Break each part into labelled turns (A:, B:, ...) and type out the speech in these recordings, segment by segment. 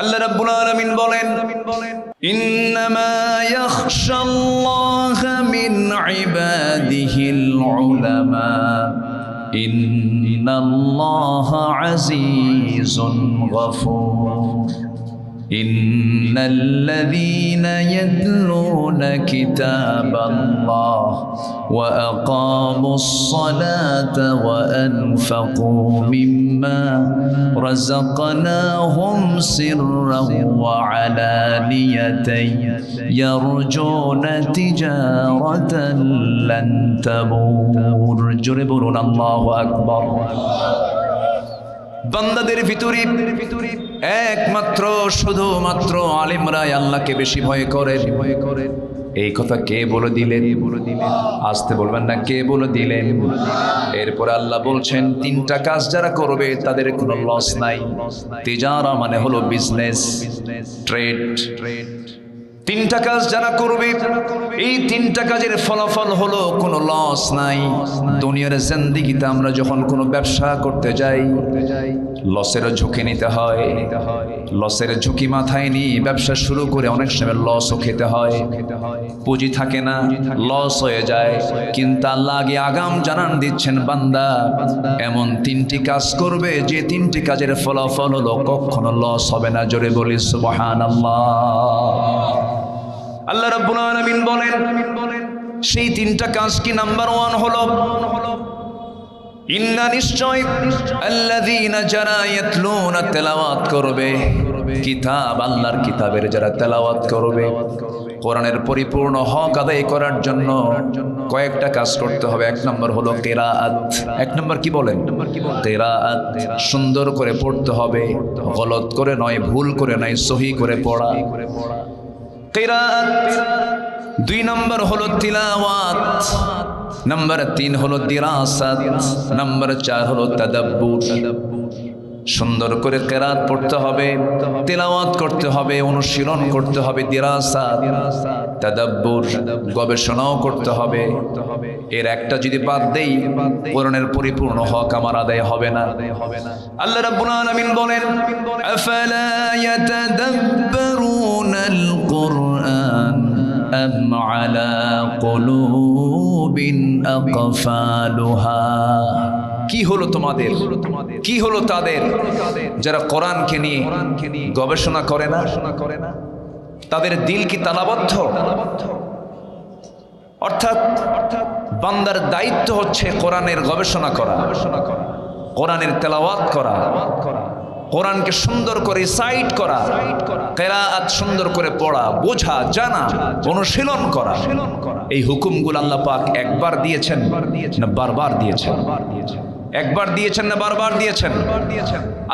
A: আল্লাহ রাব্বুল আলামিন বলেন ইন্নামা ইয়াখশাল্লাহ মিন ইবাদিহিল উলামা। ইন্নাল্লাহা আজিজুন গফুর। إن الذين يتلون كتاب الله وأقاموا الصلاة وأنفقوا مما رزقناهم سرا وعلانية يرجون تجارة لن تبور. جربون الله أكبر. বান্দাদের ভিতরে একমাত্র, শুধুমাত্র আলিমরাই আল্লাহকে বেশি ভয় করে ভয় করে এই কথা কে বলে দিলেন? আসতে বলবেন না, কে বলে দিলেন? এরপর আল্লাহ বলছেন, তিনটা কাজ যারা করবে তাদের কোনো লস নাই। তেজারা মানে হলো বিজনেস ট্রেড ট্রেড তিনটা কাজ যারা করবে, এই তিনটা কাজের ফলাফল হলো কোনো লস নাই। দুনিয়ার জিন্দিগিতে আমরা যখন কোনো ব্যবসা করতে যাই লসের ঝুঁকি নিতে হয়। লসের ঝুঁকি মাথায় নিয়ে ব্যবসা শুরু করে অনেক সময় লসও খেতে হয়। পুঁজি থাকে না লস হয়ে যায়। কিন্তু আগে আগাম জানান দিচ্ছেন, বান্দা, এমন তিনটি কাজ করবে, যে তিনটি কাজের ফলাফল হলো কখনো লস হবে না। জোরে বলি, সুবহানাল্লাহ। আল্লাহ রাব্বুল আলামিন বলেন, সেই তিনটা কাজ কি নাম্বার ওয়ান হলো? ইন্না নিশ্চয় আল্লাযীনা যারা তেলাওয়াত করবে, কিতাব আল্লাহর কিতাবের যারা তেলাওয়াত করবে, কোরআনের পরিপূর্ণ হক আদায় করার জন্য কয়েকটা কাজ করতে হবে। এক নম্বর হলো কেরাআত এক নম্বর কি বলেন? কেরাআত সুন্দর করে পড়তে হবে, গলত করে নয়, ভুল করে নয়, সহি করে পড়া। দুই নম্বর হলো তিলাওয়াত নম্বর তিন হলো দিরাসাত নম্বর চার হলো তাদাব্বুর সুন্দর করে কেরাত পড়তে হবে, তেলাওয়াত করতে হবে, অনুশীলন করতে হবে, দিরাসা, তাদাব্বুর গবেষণাও করতে হবে। এর একটা যদি বাদ দেই, কোরআনের পরিপূর্ণ হক আমার আদায় হবে না। আল্লাহ রাব্বুল আলামিন বলেন, আফালা ইয়াতাদাব্বারুনাল কুরআন আম আলা কুলুবিন আকফালুহা? কি হলো তোমাদের? কি হলো তাদের? যারা কোরআনকে নিয়ে গবেষণা করে না? তাদের দিল কি তালাবদ্ধ? অর্থাৎ বান্দার দায়িত্ব হচ্ছে কোরআনের গবেষণা করা, কোরআনের তেলাওয়াত করা, কোরআনকে সুন্দর করে সাইট করা, কেরাত সুন্দর করে পড়া, বোঝা, জানা, অনুশীলন করা। এই হুকুমগুলো আল্লাহ পাক একবার দিয়েছেন না বারবার দিয়েছেন? একবার দিয়েছেন না, বারবার দিয়েছেন?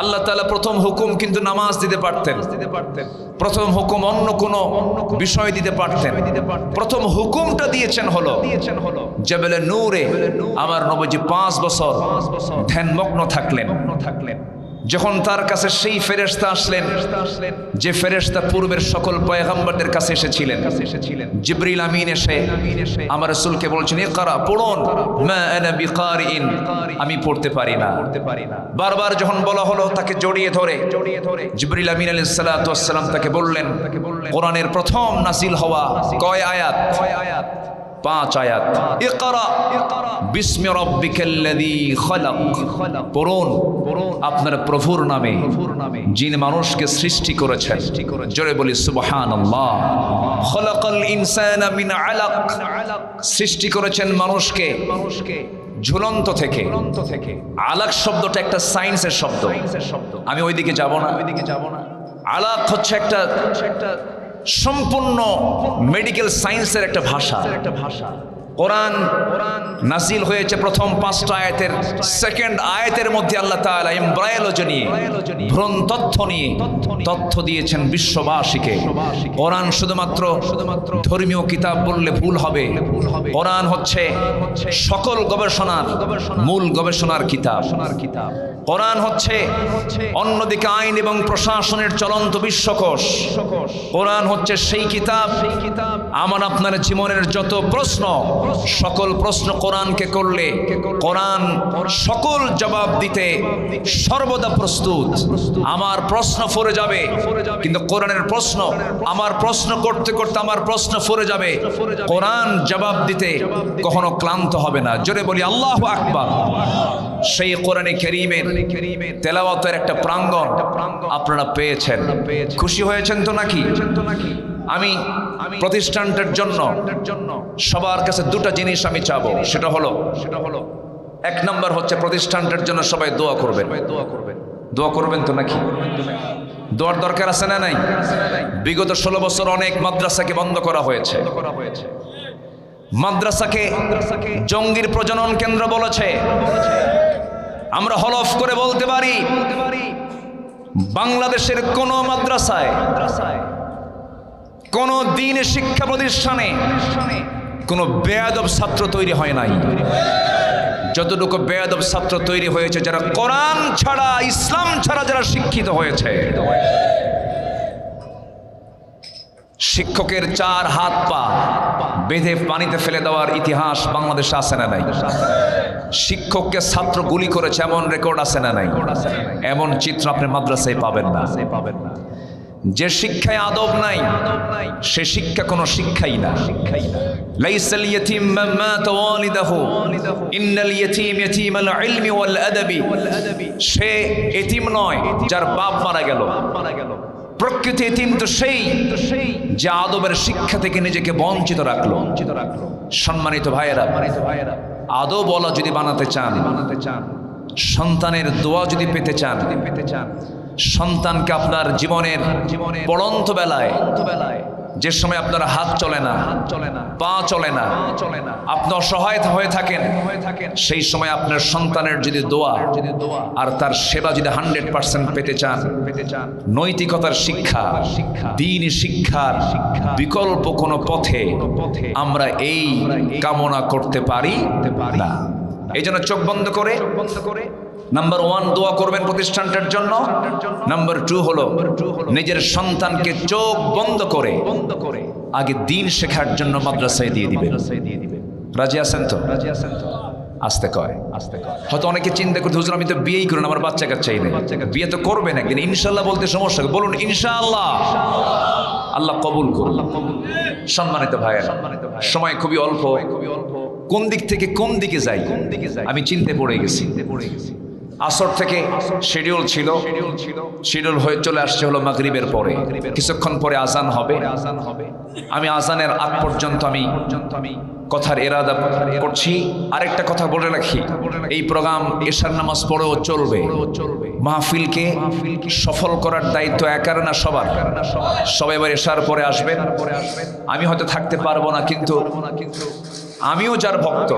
A: আল্লাহ তালা প্রথম হুকুম কিন্তু নামাজ দিতে পারতেন। প্রথম হুকুম অন্য কোন বিষয় দিতে পারতেন। প্রথম হুকুমটা দিয়েছেন হলো জেবেলে নূরে। আমার নবজি পাঁচ বছর ধ্যানমগ্ন থাকলেন থাকলেন। যখন তার কাছে সেই ফেরেশতা আসলেন, যে ফেরেশতা পূর্বের সকল পয়গাম্বরদের কাছে এসেছিলেন। জিবরিল আমিন এসে আমার রাসূলকে বলছেন পড়ুন। মা আনা বিকারিন। আমি পড়তে পারি না। বারবার যখন বলা হলো, তাকে জড়িয়ে ধরে। জিবরিল আমিন ওয়াস সালাম তাকে বললেন বললেন কোরআনের প্রথম নাসিল হওয়া কয় আয়াত কয় আয়াত? পাঁচ আয়াত। আপনার প্রভুর নামে যিনি মানুষকে সৃষ্টি করেছেন। জোরে বলি আলাক। সৃষ্টি করেছেন মানুষকে মানুষকে ঝুলন্ত থেকে। থেকে আলাক শব্দটা একটা সায়েন্সের শব্দ। আমি ওইদিকে যাব না। ওইদিকে যাব না আলাক হচ্ছে একটা একটা সম্পূর্ণ মেডিকেল সায়েন্সের একটা ভাষা একটা ভাষা। কোরআন নাসিল হয়েছে প্রথম পাঁচটা আয়াতের সেকেন্ড আয়াতের মধ্যে আল্লাহ তাআলা এমব্রায়োলজি নিয়ে ভ্রণ তথ্য নিয়ে তথ্য দিয়েছেন বিশ্ববাসীকে। কোরআন শুধুমাত্র শুধুমাত্র ধর্মীয় কিতাব বললে ভুল হবে। কোরআন হচ্ছে সকল গবেষণার মূল গবেষণার কিতাব কিতাব। কোরআন হচ্ছে অন্যদিকে আইন এবং প্রশাসনের চলন্ত বিশ্বকোষ। কোরআন হচ্ছে সেই কিতাব। আমার আপনার জীবনের যত প্রশ্ন সকল প্রশ্ন কোরআনকে করলে কোরআন সকল জবাব দিতে সর্বদা প্রস্তুত। আমার প্রশ্ন ফরে যাবে, কিন্তু কোরআনের প্রশ্ন, আমার প্রশ্ন করতে করতে আমার প্রশ্ন ফরে যাবে। কোরআন জবাব দিতে কখনো ক্লান্ত হবে না। জোরে বলি, আল্লাহ আকবার। সেই কোরআনে কেরিমের তেলাওয়াতের একটা প্রাঙ্গণ আপনারা পেয়েছেন। খুশি হয়েছেন তো নাকি? আমি প্রতিষ্ঠানটার জন্য সবার কাছে দুটো জিনিস আমি চাবো, সেটা হলো সেটা হলো এক নম্বর হচ্ছে প্রতিষ্ঠানটার জন্য সবাই দোয়া করবেন। দোয়া করবেন দোয়া করবেন তো নাকি? দোয়ার দরকার আছে না নাই? বিগত ষোলো বছর অনেক মাদ্রাসাকে বন্ধ করা হয়েছে। মাদ্রাসাকে জঙ্গির প্রজনন কেন্দ্র বলেছে। আমরা হলফ করে বলতে পারি, বাংলাদেশের কোন মাদ্রাসায় কোন দিন শিক্ষা প্রতিষ্ঠানে কোন বেয়াদব ছাত্র তৈরি হয় নাই। যতটুকু বেয়াদব ছাত্র তৈরি হয়েছে, যারা কোরআন ছাড়া, ইসলাম ছাড়া যারা শিক্ষিত হয়েছে, শিক্ষকের চার হাত পা বেঁধে পানিতে ফেলে দেওয়ার ইতিহাস বাংলাদেশে আছে না নাই? শিক্ষককে ছাত্র গুলি করেছে, এমন রেকর্ড আছে না নাই? এমন চিত্র আপনি মাদ্রাসায় পাবেন না পাবেন না। যে শিক্ষায় আদব নাই, সে শিক্ষা কোনো শিক্ষাই না। শিক্ষাই না লাইসাল ইয়াতীম মান মাতা ওয়ালিদাহু, ইন্নাল ইয়াতীম ইয়াতীমাল ইলমি ওয়াল আদাবি। সে এতিম নয়, যার বাপ মারা গেল। প্রকৃত এতিম তো সেই যে আদবের শিক্ষা থেকে নিজেকে বঞ্চিত রাখল। বঞ্চিত রাখল সম্মানিত ভাইয়েরা ভাইয়েরা আদব বলা যদি বানাতে চান বানাতে চান সন্তানের দোয়া যদি পেতে চান পেতে চান সন্তানকে আপনার জীবনের পড়ন্ত বেলায়, যে সময় আপনার হাত চলে না, পা চলে না, আপনি অসহায় হয়ে থাকেন, সেই সময় আপনার সন্তানের যদি দোয়া আর তার সেবা যদি হান্ড্রেড পার্সেন্ট পেতে চান, নৈতিকতার শিক্ষা দিন শিক্ষার বিকল্প কোনো পথে পথে আমরা এই কামনা করতে পারি না। এই জন্য চোখ বন্ধ করে বন্ধ করে নাম্বার ওয়ান দোয়া করবেন প্রতিষ্ঠানটার জন্য। নাম্বার টু হলো নিজের সন্তানকে চোখ বন্ধ করে বন্ধ করে আগে দিন শেখার জন্য মাদ্রাসায় দিয়ে দিবে। রাজি আছেন তো? রাজি তো আসতে কয়। আসতে কয় হয়তো অনেকে চিন্তা করতে, হুজুর, আমি তো বিয়েই করুন আমার বাচ্চা কাচ্চাই নেই। বিয়ে তো করবেন একদিন, ইনশাল্লাহ বলতে সমস্যা বলুন ইনশাআল্লাহ আল্লাহ কবুল করুন। সম্মানিত ভাইয়ের, সময় খুবই অল্প খুবই অল্প। কোন দিক থেকে কোন দিকে যাই? কোন দিকে যাই আমি চিনতে পড়ে গেছি। পড়ে গেছি আসর থেকে শিডিউল ছিল। শিডিউল হয়ে চলে আসছে হলো মাগরিবের পরে। কিছুক্ষণ পরে আজান হবে। আজান হবে আমি আজানের আগ পর্যন্ত আমি কথার এরাদা করছি। আরেকটা কথা বলে রাখি। এই প্রোগ্রাম এশার নামাজ পড়েও চলবে। মাহফিলকে সফল করার দায়িত্ব একার না সবার? সবাই এবার এশার পরে আসবেন। আমি হয়তো থাকতে পারব না, কিন্তু আমিও যার ভক্ত।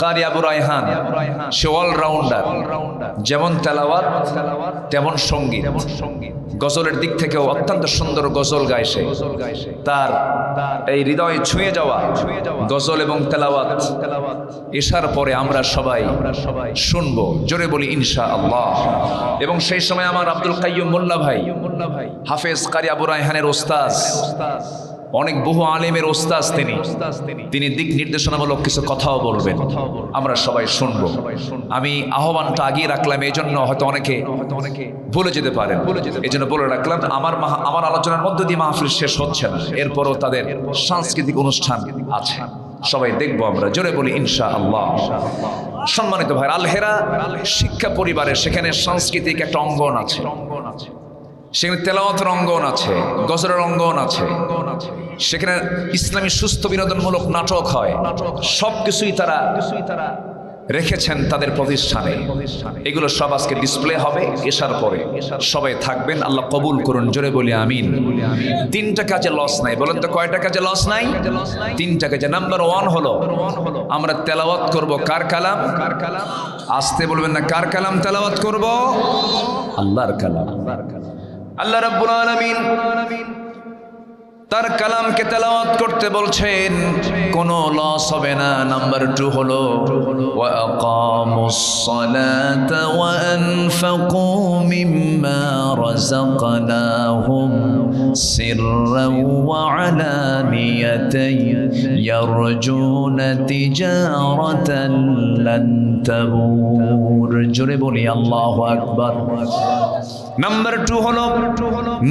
A: কারি আবু রায়হান সে অলরাউন্ডার। যেমন তেলাওয়াত তেমন সংগীত। গজলের দিক থেকেও অত্যন্ত সুন্দর গজল গায় সে। তার এই হৃদয়ে ছুঁয়ে যাওয়া গজল এবং তেলাওয়াত এসার পরে আমরা সবাই সবাই শুনব জোরে বলি ইনশা আল্লাহ এবং সেই সময় আমার আব্দুল কাইয়ুম মোল্লা ভাই হাফেজ কারি আবু রায়হানের ওস্তাজ অনেক বহু আলেমের ওস্তাজ তিনি। তিনি দিক নির্দেশনামূলক কিছু কথাও বলবেন। আমরা সবাই শুনব। আমি আহ্বানটা আগিয়ে রাখলাম এই জন্য হয়তো অনেকে ভুলে যেতে পারেন। এই জন্য বলে রাখলাম, আমার আমার আলোচনার মধ্য দিয়ে মাহফিল শেষ হচ্ছে না। এরপরও তাদের সাংস্কৃতিক অনুষ্ঠান আছে। সবাই দেখব আমরা, জোরে বলি ইনশা আল্লাহ সম্মানিত ভাই আলহেরা শিক্ষা পরিবারে সেখানে সাংস্কৃতিক একটা অঙ্গন আছে। সেখানে তেলাওয়াতের অঙ্গন আছে, গজরের অঙ্গন আছে। সেখানে ইসলামী সুস্থ বিনোদনমূলক নাটক হয় সব কিছুই তারা রেখেছেন তাদের প্রতিষ্ঠানে। এগুলো সব আজকে ডিসপ্লে হবে, এসার পরে। সবাই থাকবেন, আল্লাহ কবুল করুন, জোরে বলি আমিন। তিনটা কাজে লস নাই, বলেন তো কয়টা কাজে লস নাই? তিনটা কাজে নাম্বার ওয়ান হলো, আমরা তেলাওয়াত করব কার কালাম? আসতে বলবেন না, কার কালাম তেলাওয়াত করব? আল্লাহর কালাম। আল্লাহ রাব্বুল আলামিন তার কালামকে তেলাওয়াত করতে বলছেন কোনো লস হবে না নাম্বার 2 হলো ওয়া আকামুস সালাতা ওয়া আনফাকু মিম্মা রাযাকনাহুম সিররা ওয়া আলানিয়াতান ইয়ারজুনা তিজারাতান লান তাবুর জোরে বলি আল্লাহ আকবার আকবর নাম্বার টু হলো,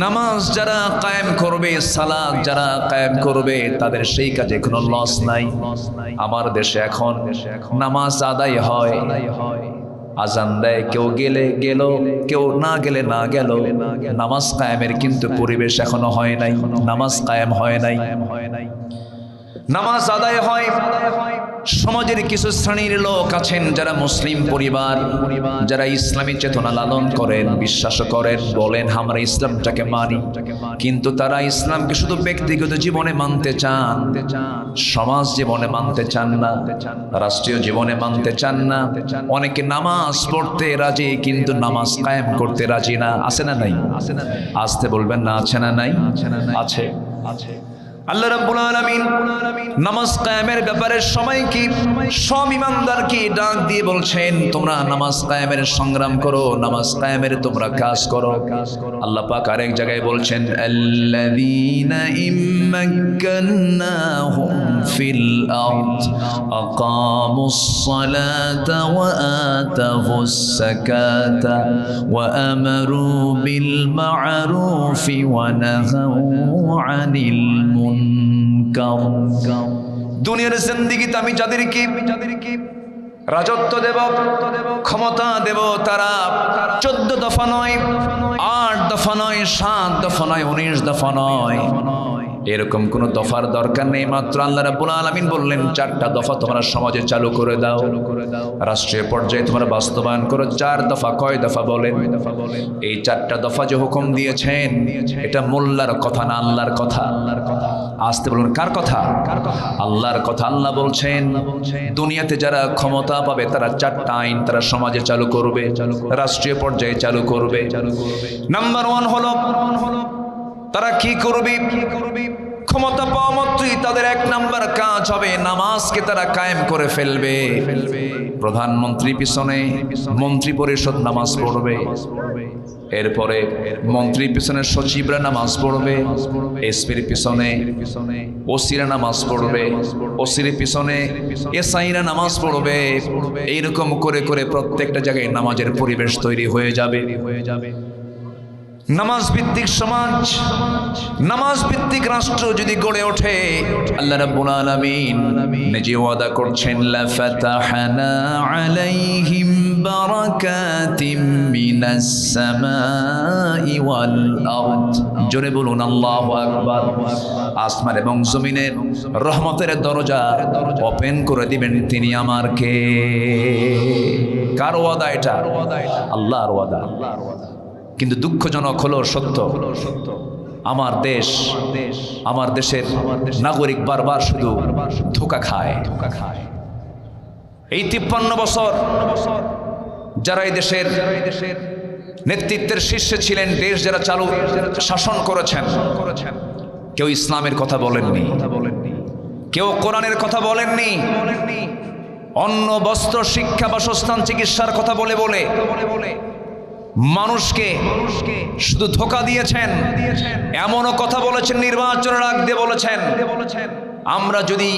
A: নামাজ যারা কায়েম করবে সালাদ যারা কায়েম করবে, তাদের সেই কাজে কোনো লস নাই। আমার দেশে এখন নামাজ আদায় হয়। আজান দেয়, কেউ গেলে গেল, কেউ না গেলে না গেল। নামাজ কায়েমের কিন্তু পরিবেশ এখনও হয় নাই, নামাজ কায়েম হয় নাই। নামাজ আদায় হয়। সমাজের কিছু শ্রেণির লোক আছেন যারা মুসলিম পরিবার, যারা ইসলামী চেতনা লালন করেন, বিশ্বাস করেন, বলেন, আমরা ইসলামটাকে মানি। কিন্তু তারা ইসলামকে শুধু ব্যক্তিগত জীবনে মানতে চান, সমাজ জীবনে মানতে চান না, রাষ্ট্রীয় জীবনে মানতে চান না। অনেকে নামাজ পড়তে রাজি, কিন্তু নামাজ কায়েম করতে রাজি না। আছে না নাই? আসতে বলবেন না, আছে না নাই? আছে। আছে। আল্লাহ রাব্বুল আলামিন নামাজ কায়েমের ব্যাপারে সবাইকে সব ইমানদারকে ডাক দিয়ে বলছেন, তোমরা নামাজ কায়েমের সংগ্রাম করো, নামাজ কায়েমের তোমরা কাজ করো। আল্লাহ পাক আরেক জায়গায় বলছেন, আল্লাযীনা ইম্মাক্কান্নাহুম ফিল আরদ, আকামুস সালাতা ওয়া আতাহুস সাকাতা ওয়া আমারু বিল মা'রুফি ওয়া নাহাউ আনিল মুনকার দুনিয়ার জিন্দেগিতে আমি যাদেরকে যাদেরকে রাজত্ব দেব, ক্ষমতা দেব, তারা চোদ্দ দফা নয়, আট দফা নয়, সাত দফা নয়, উনিশ দফা নয়। এরকম কোন দফার দরকার নেই, মাত্র আল্লাহ রাব্বুল আলামিন বললেন, চারটা দফা তোমরা সমাজে চালু করে দাও। রাষ্ট্রীয় পর্যায়ে তোমরা বাস্তবায়ন করো, চার দফা কয় দফা বলেন? এই চারটা দফা যে হুকুম দিয়েছেন, এটা মোল্লার কথা না আল্লাহর কথা আল্লাহর কথা। আসতে বলুন, কার কথা? আল্লাহর কথা আল্লাহ বলছেন। দুনিয়াতে যারা ক্ষমতা পাবে, তারা চারটা আইন তারা সমাজে চালু করবে, রাষ্ট্রীয় পর্যায়ে চালু করবে। নাম্বার ওয়ান হলো, তারা কি করবে? কি করবে ক্ষমতা পাওয়া মাত্রই তাদের এক নাম্বার কাজ হবে, নামাজকে তারা কায়েম করে ফেলবে। প্রধানমন্ত্রী পিছনে মন্ত্রী পরিষদ নামাজ পড়বে। এরপরে মন্ত্রীর পিছনে সচিবরা নামাজ পড়বে, এসপির পিছনে ওসিরা নামাজ পড়বে, ওসির পিছনে এসআইরা নামাজ পড়বে। এইরকম করে করে প্রত্যেকটা জায়গায় নামাজের পরিবেশ তৈরি হয়ে যাবে। হয়ে যাবে নামাজ ভিত্তিক সমাজ নামাজ ভিত্তিক রাষ্ট্র যদি গড়ে ওঠে, আল্লাহ রাব্বুল আলামিন নিজে ওয়াদা করছেন, লা ফাতাহনা আলাইহিম মিনাস সামাই ওয়াল আরদ জোরে বলুন, আল্লাহু আকবার। আসমান এবং জমিনের রহমতের দরজা ওপেন করে দিবেন তিনি আমার কে? কার ওয়াদা এটা? আল্লাহর ওয়াদা। কিন্তু দুঃখজনক হলো সত্য, আমার দেশ, আমার দেশের নাগরিক বারবার শুধু ধোকা খায় ধোকা খায়। এই তিপ্পান্ন বছর যারা এই দেশের নেতৃত্বের শীর্ষে ছিলেন, দেশ যারা চালু, শাসন করেছেন, কেউ ইসলামের কথা বলেননি, কেউ কোরআনের কথা বলেননি অন্য বস্ত্র, শিক্ষা, বাসস্থান, চিকিৎসার কথা বলে বলে মানুষকে শুধু ধোকা দিয়েছেন, এমনও কথা বলেছেন, নির্বাচনের আগ দিয়ে বলেছেন আমরা যদি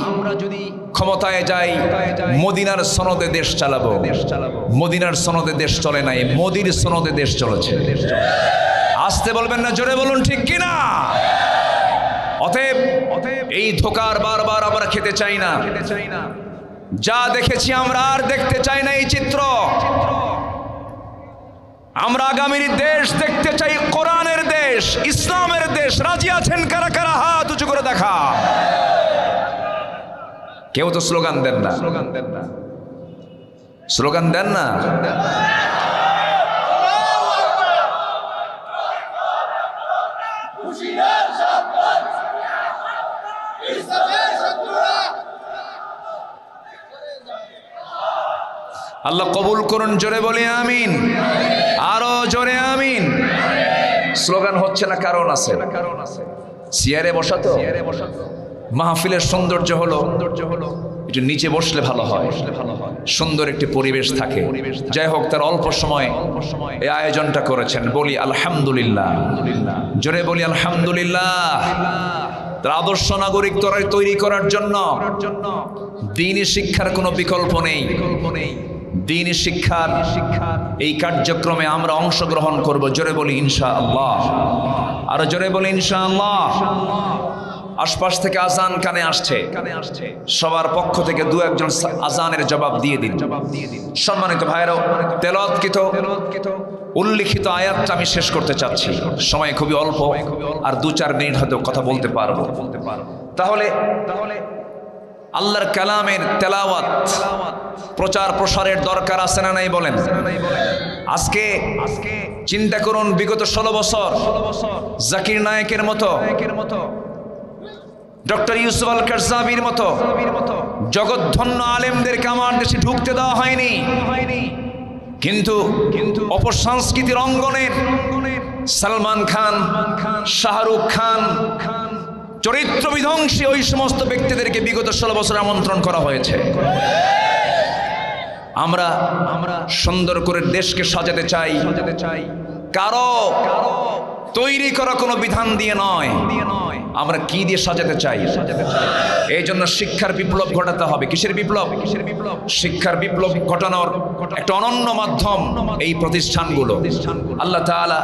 A: ক্ষমতায় যাই মদিনার সনদে দেশ চালাবো। মদিনার সনদে দেশ চলে নাই মোদির সনদে দেশ চলেছে। আসতে বলবেন না জোরে বলুন ঠিক কিনা? অতএব এই ধোকার বারবার আমরা খেতে চাই না। যা দেখেছি আমরা আর দেখতে চাই না এই চিত্র। আমরা আগামীর দেশ দেখতে চাই কোরআনের দেশ ইসলামের দেশ। রাজি আছেন কারা কারা? হাত উঁচু করে দেখা। কেউ তো স্লোগান দেন না। স্লোগান দেন না? আল্লাহ কবুল করুন, জোরে বলি আমিন। আরও জোরে আমিন। স্লোগান হচ্ছে না, কারণ আছে। কারণ আছে চেয়ারে বসা তো? মাহফিলের সৌন্দর্য হলো
B: সৌন্দর্য হলো
A: একটু নিচে বসলে ভালো হয়। সুন্দর একটি পরিবেশ থাকে। যাই হোক তার অল্প সময় এই আয়োজনটা করেছেন। বলি আলহামদুলিল্লাহ। জোরে বলি আলহামদুলিল্লাহ। তার আদর্শ নাগরিক তৈরি করার জন্য দিনই শিক্ষার কোনো বিকল্প নেই।
B: বিকল্প নেই।
A: দিনই শিক্ষার
B: শিক্ষার
A: এই কার্যক্রমে আমরা অংশগ্রহণ করব। জোরে বলি ইনশা আল্লাহ আরও জোরে বলি ইনশা আল্লাহ আশপাশ থেকে আজান কানে আসছে। সবার পক্ষ থেকে দু একজন আজানের জবাব দিয়ে দিন। সম্মানিত ভাইরাও তেলৎকৃত উল্লিখিত আয়াতটা আমি শেষ করতে চাচ্ছি। সময় খুবই অল্প, আর দু চার মিনিট হয়তো কথা বলতে পারব। তাহলে
B: তাহলে
A: আল্লাহর কালামের তেলাওয়াত, প্রচার প্রসারের দরকার আছে না নাই বলেন? আজকে
B: আজকে
A: চিন্তা করুন, বিগত ষোলো বছর, জাকির নায়কের মতো ডক্টর ইউসুফ আল কারজাবির মতো জগৎধন্য আলেমদেরকে আমার দেশে ঢুকতে দেওয়া হয়নি। কিন্তু
B: কিন্তু
A: অপসংস্কৃতির অঙ্গনের সালমান খান, শাহরুখ খান চরিত্র বিধ্বংসী ওই সমস্ত ব্যক্তিদেরকে বিগত ষোলো বছর আমন্ত্রণ করা হয়েছে। আমরা
B: আমরা
A: সুন্দর করে দেশকে সাজাতে চাই।
B: সাজাতে চাই
A: কারও
B: কারও
A: তৈরি করা কোনো বিধান দিয়ে নয় আমরা কি দিয়ে সাজাতে চাই এই জন্য শিক্ষার বিপ্লব ঘটাতে হবে কিসের বিপ্লব
B: কিসের বিপ্লব
A: শিক্ষার বিপ্লব ঘটানোর একটা অনন্য মাধ্যম এই প্রতিষ্ঠানগুলো। আল্লাহ তাআলা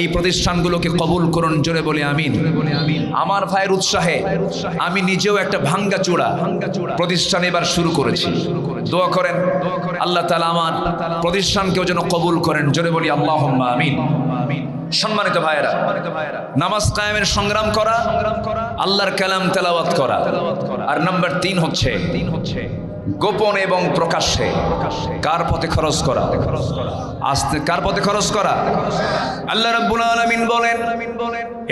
A: এই প্রতিষ্ঠানগুলোকে কবুল করুন, জোরে বলে আমিন আমার ভাইয়ের উৎসাহে আমি নিজেও একটা ভাঙ্গা চূড়া প্রতিষ্ঠান এবার শুরু করেছি। দোয়া করেন। আল্লাহ তাআলা আমার প্রতিষ্ঠানকেও যেন কবুল করেন, জোরে বলি আল্লাহ আমিন সম্মানিত ভাইয়েরা, নামাজ কায়েমের সংগ্রাম করা, আল্লাহর কালাম তেলাওয়াত করা। আর নাম্বার তিন হচ্ছে গোপন এবং প্রকাশ্যে কার পথে খরচ করা? আস্তে কার পথে খরচ করা? আল্লাহ রাব্বুল আলামিন বলেন,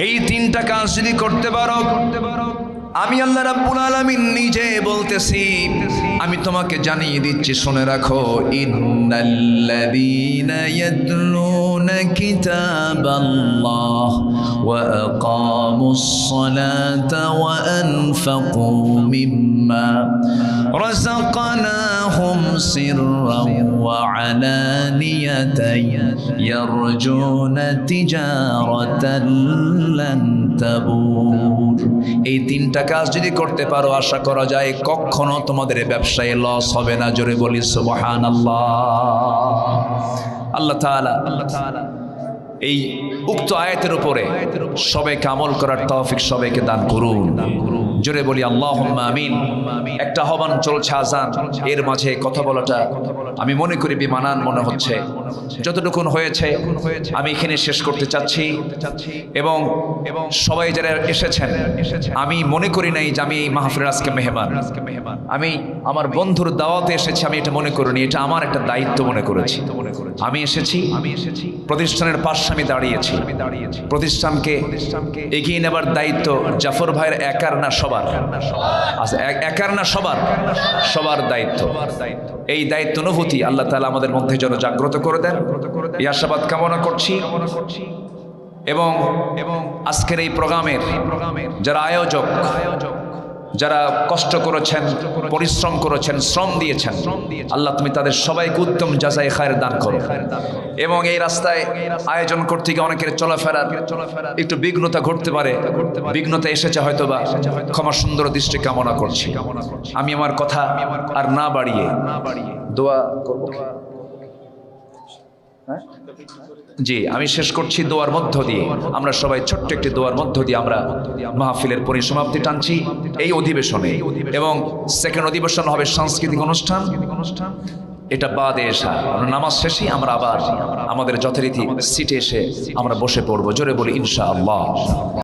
A: এই তিনটা কাজ যদি করতে পারো, আমি আল্লাহ রাব্বুল আলামিন নিজে বলতেছি আমি তোমাকে জানিয়ে দিচ্ছি, শুনে রাখো। ইন্নাল্লাযীনা ইয়াতলুনা কিতাবাল্লাহ ওয়া আকামুস সালাতা ওয়া এই তিনটা কাজ যদি করতে পারো, আশা করা যায় কখনো তোমাদের ব্যবসায় লস হবে না জোরে বলি সুবহানাল্লাহ। আল্লাহ তাআলা
B: আল্লাহ তাআলা
A: এই উক্ত আয়াতের উপরে সবাইকে আমল করার তৌফিক সবাইকে দান করুন। জোরে বলি আল্লাহ আমিন। একটা আহ্বান চলছে আজান, এর মাঝে কথা বলাটা আমি মনে করি বিমানান মনে হচ্ছে। যতটুকু হয়েছে, আমি এখানে শেষ করতে চাচ্ছি। এবং সবাই যারা এসেছেন। আমি মনে করি নাই যে আমি এই মাহফিলের আজকে মেহমান। আমি আমার বন্ধুর দাওয়াতে এসেছি, আমি এটা মনে করিনি, এটা আমার একটা দায়িত্ব মনে করেছি।
B: মনে করেছি
A: আমি এসেছি
B: আমি এসেছি
A: প্রতিষ্ঠানের পাশে দাঁড়িয়েছি
B: আমি দাঁড়িয়েছি।
A: প্রতিষ্ঠানকে এগিয়ে নেবার দায়িত্ব জাফর ভাইয়ের একার না সবার? আচ্ছা একার না সবার? সবার দায়িত্ব। এই দায়িত্ব, অনুভূতি আল্লাহ তালা আমাদের মধ্যে যেন জাগ্রত করে দেন। এই আশাবাদ কামনা করছি। এবং আজকের এই প্রোগ্রামের যারা আয়োজক
B: আয়োজক
A: যারা কষ্ট করেছেন, পরিশ্রম করেছেন, শ্রম দিয়েছেন। আল্লাহ তুমি তাদের সবাইকে উত্তম যাচাই খায়ের দান করো এবং এই রাস্তায় আয়োজন করতে গিয়ে অনেকের চলাফেরার একটু বিঘ্নতা ঘটতে পারে। বিঘ্নতা এসেছে হয়তো বা। ক্ষমা সুন্দর দৃষ্টি কামনা করছি আমি আমার কথা আর না বাড়িয়ে দোয়া করব হ্যাঁ? জি, আমি শেষ করছি দোয়ার মধ্য দিয়ে। আমরা সবাই ছোট্ট একটি দোয়ার মধ্য দিয়ে আমরা মাহফিলের পরিসমাপ্তি টানছি এই অধিবেশনে। এবং সেকেন্ড অধিবেশন হবে সাংস্কৃতিক অনুষ্ঠান। এটা বাদে এসা। নামাজ শেষে আমরা আবার আমাদের যথারীতি সিটে এসে আমরা বসে পড়ব। জোরে বলি ইনশা আল্লাহ